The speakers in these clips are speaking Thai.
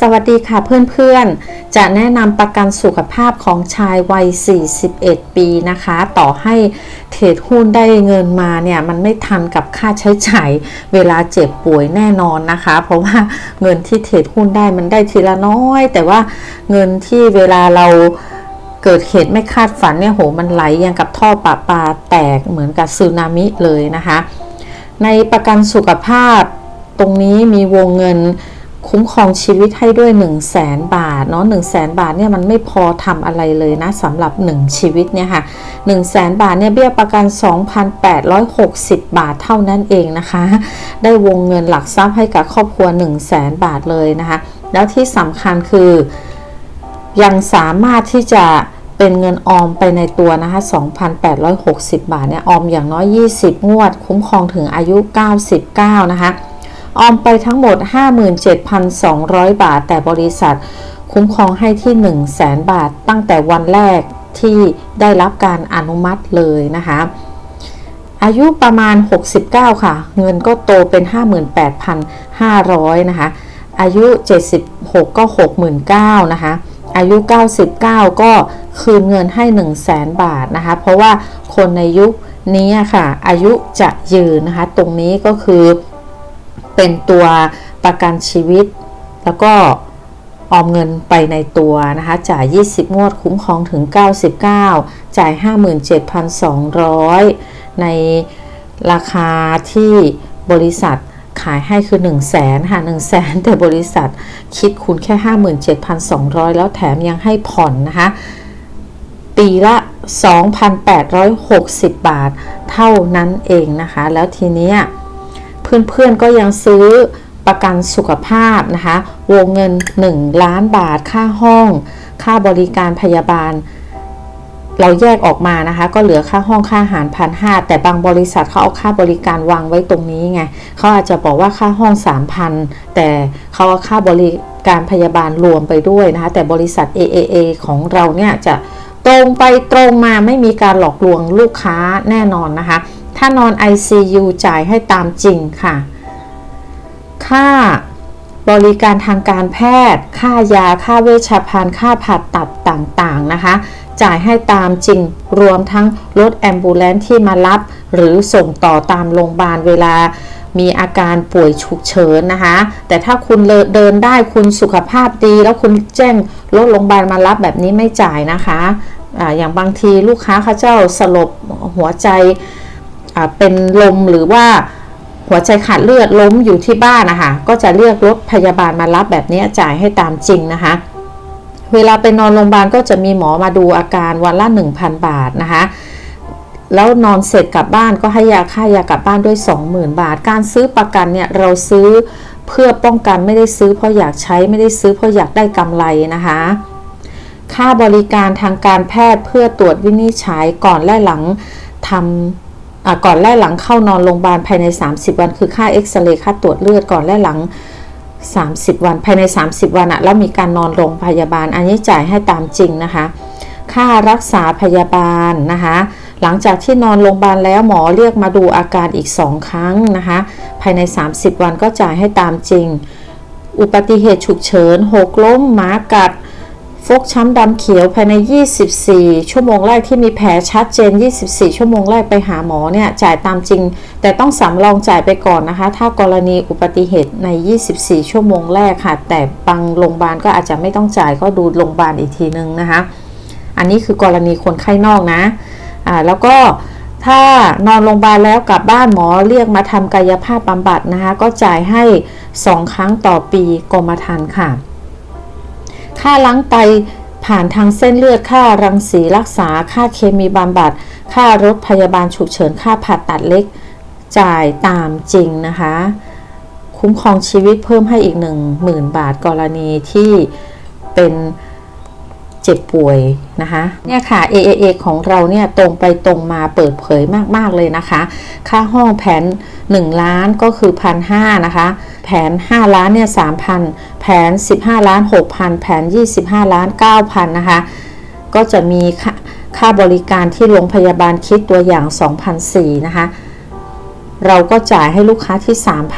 สวัสดีค่ะเพื่อนๆ จะแนะนำประกันสุขภาพของชายวัย 41 ปีนะคะ ต่อให้เทรดหุ้นได้เงินมาเนี่ย มันไม่ทันกับค่าใช้จ่ายเวลาเจ็บป่วยแน่นอนนะคะ เพราะว่าเงินที่เทรดหุ้นได้มันได้ทีละน้อย แต่ว่าเงินที่เวลาเราเกิดเหตุไม่คาดฝันเนี่ยโหมันไหลอย่างกับท่อปลาปลาแตกเหมือนกับสึนามิเลยนะคะ ในประกันสุขภาพตรงนี้มีวงเงิน คุ้มครองชีวิตให้ด้วย 1 0 0 0 0แสนบาทเนาะ1 0 0 0 0แสนบาทเนี่ยมันไม่พอทำอะไรเลยนะสำหรับ 1 ชีวิตเนี่ยค่ะ1 0 0 0 0แสนบาทเนี่ยเบี้ยประกัน 2,860 บาทเท่านั้นเองนะคะ ได้วงเงินหลักทรัพย์ให้กับครอบครัว 1 0 0 0 0แสนบาทเลยนะคะ แล้วที่สำคัญคือยังสามารถที่จะเป็นเงินออมไปในตัวนะคะ 2,860 บาทเนี่ยออมอย่างน้อย 20 งวด คุ้มครองถึงอายุ 99 นะคะ ออมไปทั้งหมด 57,200 บาท แต่บริษัท คุ้มครองให้ที่ 1 0 0 0 0แบาท ตั้งแต่วันแรกที่ได้รับการอนุมัติเลยนะคะ อายุประมาณ 69 ค่ะ เงินก็โตเป็น 58,500 นะคะ อายุ 76 ก็ 69,000นะคะอายุ 99 ก็คืนเงินให้ 1 0 0 0 0แบาทนะคะ เพราะว่าคนในยุคนี้ค่ะ อายุจะยืนนะคะ ตรงนี้ก็คือ เป็นตัวประกันชีวิต แล้วก็ออมเงินไปในตัวนะคะจ่าย 20 งวดคุ้มครองถึง 99 จ่าย 57,200 ในราคาที่บริษัทขายให้คือ 1 0 0 0 0แสนค่ะ1แสนแต่บริษัทคิดคุณแค่ 57,200 แล้วแถมยังให้ผ่อนนะคะ ปีละ 2,860 บาทเท่านั้นเองนะคะ แล้วทีนี้ เพื่อนๆก็ยังซื้อประกันสุขภาพนะคะ วงเงิน 1 ล้านบาท ค่าห้อง ค่าบริการพยาบาล เราแยกออกมานะคะ ก็เหลือค่าห้องค่าอาหารพันห้าแต่บางบริษัทเขาเอาค่าบริการวางไว้ตรงนี้ไงเขาอาจจะบอกว่าค่าห้อง3,000แต่เขาเอาค่าบริการพยาบาลรวมไปด้วยนะคะ แต่บริษัท AAA ของเราเนี่ยจะตรงไปตรงมาไม่มีการหลอกลวงลูกค้าแน่นอนนะคะ ถ้านอน ICU จ่ายให้ตามจริงค่ะ ค่าบริการทางการแพทย์ ค่ายา ค่าเวชภัณฑ์ ค่าผ่าตัดต่างๆนะคะ จ่ายให้ตามจริง รวมทั้งรถแอมบูเลนที่มารับ หรือส่งต่อตามโรงพยาบาลเวลามีอาการป่วยฉุกเฉินนะคะ แต่ถ้าคุณเดินได้คุณสุขภาพดี แล้วคุณแจ้งรถโรงพยาบาลมารับแบบนี้ไม่จ่ายนะคะอะอย่างบางทีลูกค้าเขาเจ้าสลบหัวใจ เป็นลมหรือว่าหัวใจขาดเลือดล้มอยู่ที่บ้านนะคะก็จะเรียกรถพยาบาลมารับแบบนี้จ่ายให้ตามจริงนะคะ เวลาไปนอนโรงพยาบาลก็จะมีหมอมาดูอาการวันละ 1,000 บาทนะคะแล้วนอนเสร็จกลับบ้านก็ให้ยาค่ายากลับบ้านด้วย 20,000 บาท การซื้อประกันเนี่ยเราซื้อเพื่อป้องกันไม่ได้ซื้อเพราะอยากใช้ไม่ได้ซื้อเพราะอยากได้กำไรนะคะ ค่าบริการทางการแพทย์เพื่อตรวจวินิจฉัยก่อนและหลังทำ ก่อนและหลังเข้านอนโรงพยาบาลภายใน 30 วัน คือค่าเอ็กซเรย์ค่าตรวจเลือดก่อนและหลัง 30 วันภายใน 30 วันอะแล้วมีการนอนโรงพยาบาล อันนี้จ่ายให้ตามจริงนะคะ ค่ารักษาพยาบาลนะคะ หลังจากที่นอนโรงพยาบาลแล้วหมอเรียกมาดูอาการอีก 2 ครั้งนะคะ ภายใน 30 วันก็จ่ายให้ตามจริง อุบัติเหตุฉุกเฉินหกล้มหมากัด ฟกช้ำดำเขียวภายใน 24 ชั่วโมงแรกที่มีแผลชัดเจน 24 ชั่วโมงแรกไปหาหมอเนี่ยจ่ายตามจริง แต่ต้องสำรองจ่ายไปก่อนนะคะ ถ้ากรณีอุบัติเหตุใน 24 ชั่วโมงแรกค่ะ แต่บางโรงพยาบาลก็อาจจะไม่ต้องจ่ายก็ดูโรงพยาบาลอีกทีนึงนะคะ อันนี้คือกรณีคนไข้นอกนะอ่าแล้วก็ถ้านอนโรงพยาบาลแล้วกลับบ้านหมอเรียกมาทำกายภาพบำบัดนะคะ ก็จ่ายให้ 2 ครั้งต่อปีกรมธรรม์ค่ะ ค่าล้างไตผ่านทางเส้นเลือดค่ารังสีรักษา ค่าเคมีบำบัด ค่ารถพยาบาลฉุกเฉินค่าผ่าตัดเล็ก จ่ายตามจริงนะคะ คุ้มครองชีวิตเพิ่มให้อีก 1 0,000 บาทกรณีที่เป็น เจ็บป่วยนะคะเนี่ยค่ะ AAA ของเราเนี่ยตรงไปตรงมาเปิดเผยมาก ๆ เลยนะคะ ค่าห้องแผน 1 ล้านก็คือ1,500นะคะ แผน 5 ล้านเนี่ย3,000แผน 15 ล้าน 6,000 แผน 25 ล้าน 9,000 นะคะ ก็จะมีค่าค่าบริการที่โรงพยาบาลคิดตัวอย่าง 2,004นะคะเราก็จ่ายให้ลูกค้าที่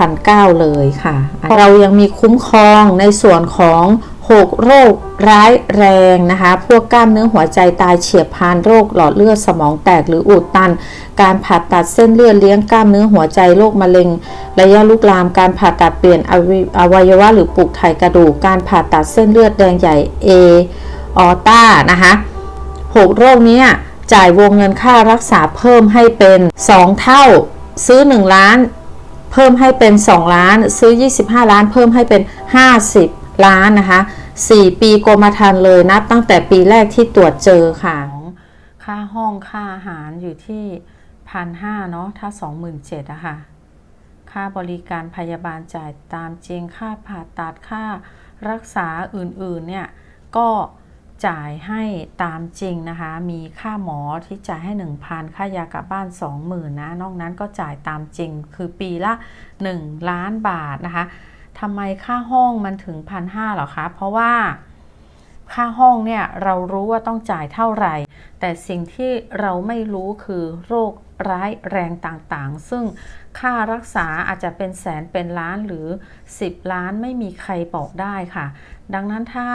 3,900เลยค่ะ เรายังมีคุ้มครองในส่วนของ 6โรคร้ายแรงนะคะ พวกกล้ามเนื้อหัวใจตายเฉียบพลันโรคหลอดเลือดสมองแตกหรืออุดตัน การผ่าตัดเส้นเลือดเลี้ยงกล้ามเนื้อหัวใจโรคมะเร็ง ระยะลุกลาม การผ่าตัดเปลี่ยนอวัยอวัยวะหรือปลูกถ่ายกระดูก การผ่าตัดเส้นเลือดแดงใหญ่ A ออต้านะคะ6โรคนี้จ่ายวงเงินค่ารักษาเพิ่มให้เป็น 2 เท่า ซื้อ 1 ล้าน เพิ่มให้เป็น 2 ล้าน ซื้อ 25 ล้าน เพิ่มให้เป็น 50 ล้านนะคะ 4 ปีกรมธรรม์เลยนับตั้งแต่ปีแรกที่ตรวจเจอค่ะ ค่าห้องค่าอาหารอยู่ที่พันห้าเนาะถ้า 27,000อะค่ะ ค่าบริการพยาบาลจ่ายตามจริงค่าผ่าตัดค่ารักษาอื่นๆเนี่ยก็จ่ายให้ตามจริงนะคะ มีค่าหมอที่จ่ายให้ 1,000 ค่ายากลับบ้าน 20,000นะ นอกนั้นก็จ่ายตามจริง คือปีละ 1 ล้านบาทนะคะ ทำไมค่าห้องมันถึง1,500หรอคะ เพราะว่าค่าห้องเนี่ยเรารู้ว่าต้องจ่ายเท่าไหร่ แต่สิ่งที่เราไม่รู้คือโรคร้ายแรงต่างๆ ซึ่งค่ารักษาอาจจะเป็นแสนเป็นล้านหรือ 10 ล้านไม่มีใครบอกได้ค่ะ ดังนั้นถ้า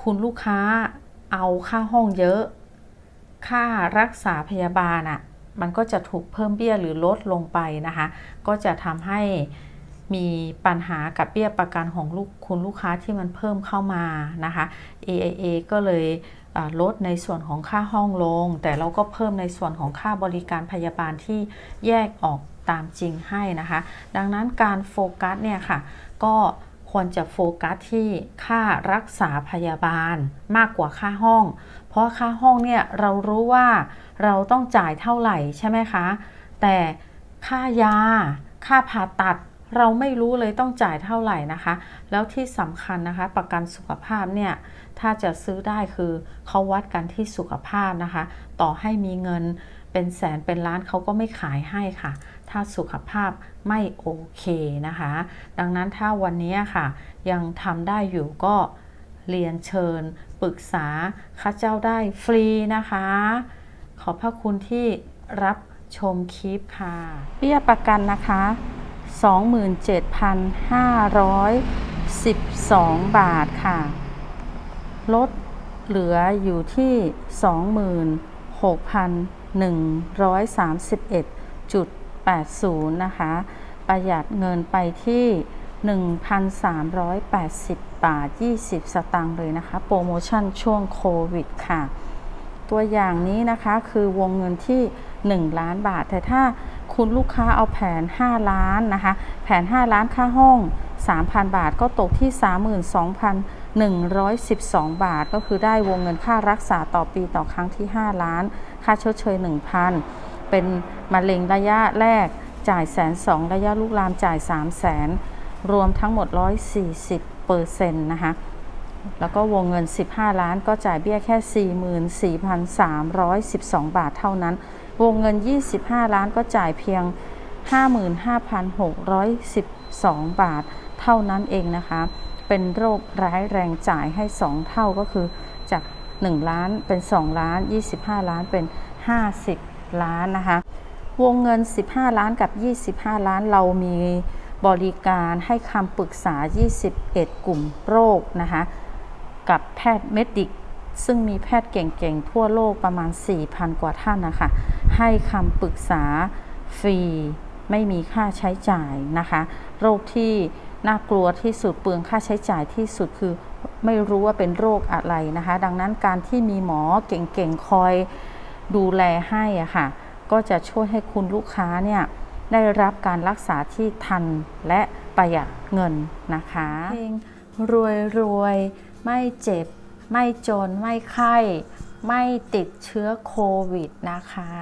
คุณลูกค้าเอาค่าห้องเยอะ ค่ารักษาพยาบาลอะ่ะมันก็จะถูกเพิ่มเบี้ยหรือลดลงไปนะคะ ก็จะทำให้ มีปัญหากับเบี้ยประกันของลูกคุณลูกค้าที่มันเพิ่มเข้ามานะคะ AIA ก็เลยลดในส่วนของค่าห้องลง แต่เราก็เพิ่มในส่วนของค่าบริการพยาบาลที่แยกออกตามจริงให้นะคะ ดังนั้นการโฟกัสเนี่ยค่ะ ก็ควรจะโฟกัสที่ค่ารักษาพยาบาลมากกว่าค่าห้อง เพราะค่าห้องเนี่ยเรารู้ว่าเราต้องจ่ายเท่าไหร่ใช่ไหมคะ แต่ค่ายา ค่าผ่าตัด เราไม่รู้เลยต้องจ่ายเท่าไหร่นะคะ แล้วที่สำคัญนะคะ ประกันสุขภาพเนี่ยถ้าจะซื้อได้คือเขาวัดกันที่สุขภาพนะคะ ต่อให้มีเงินเป็นแสนเป็นล้านเขาก็ไม่ขายให้ค่ะ ถ้าสุขภาพไม่โอเคนะคะ ดังนั้นถ้าวันนี้ค่ะ ยังทำได้อยู่ก็เรียนเชิญปรึกษาข้าเจ้าได้ฟรีนะคะ ขอบพระคุณที่รับชมคลิปค่ะ เบี้ยประกันนะคะ 27,512 บาทค่ะ ลดเหลืออยู่ที่ 26,131.80 นะคะ ประหยัดเงินไปที่ 1,380 บาท 20 สตางค์เลยนะคะ โปรโมชั่นช่วงโควิดค่ะ ตัวอย่างนี้นะคะคือวงเงินที่ 1 ล้านบาท แต่ถ้า คุณลูกค้าเอาแผน 5 ล้านนะคะ แผน 5 ล้านค่าห้อง 3,000 บาทก็ตกที่ 32,112 บาท ก็คือได้วงเงินค่ารักษาต่อปีต่อครั้งที่ 5 ล้าน ค่าชดเชย 1,000 เป็นมะเร็งระยะแรกจ่ายแสนสองระยะลูกลามจ่าย 3 0 0แสนรวมทั้งหมด 140เปอร์เซ็นต์นะคะแล้วก็วงเงิน 15 ล้านก็จ่ายเบี้ยแค่ 44,312 บาทเท่านั้น วงเงิน 25 ล้านก็จ่ายเพียง 55,612 บาท เท่านั้นเองนะคะ เป็นโรคร้ายแรงจ่ายให้ 2 เท่าก็คือจาก 1 ล้านเป็น 2 ล้าน 25 ล้านเป็น 50 ล้านนะคะ วงเงิน 15 ล้านกับ 25 ล้านเรามีบริการให้คำปรึกษา 21 กลุ่มโรคนะคะ กับแพทย์เมดิก ซึ่งมีแพทย์เก่งๆ ทั่วโลกประมาณ 4,000 กว่าท่านนะคะ ให้คำปรึกษาฟรี ไม่มีค่าใช้จ่ายนะคะ โรคที่น่ากลัวที่สุดเปลืองค่าใช้จ่ายที่สุดคือไม่รู้ว่าเป็นโรคอะไรนะคะ ดังนั้นการที่มีหมอเก่งๆ คอยดูแลให้อะค่ะ ก็จะช่วยให้คุณลูกค้าเนี่ยได้รับการรักษาที่ทันและประหยัดเงินนะคะรวยรวยๆไม่เจ็บ ไม่จนไม่ไข้ ไม่ติดเชื้อโควิดนะคะ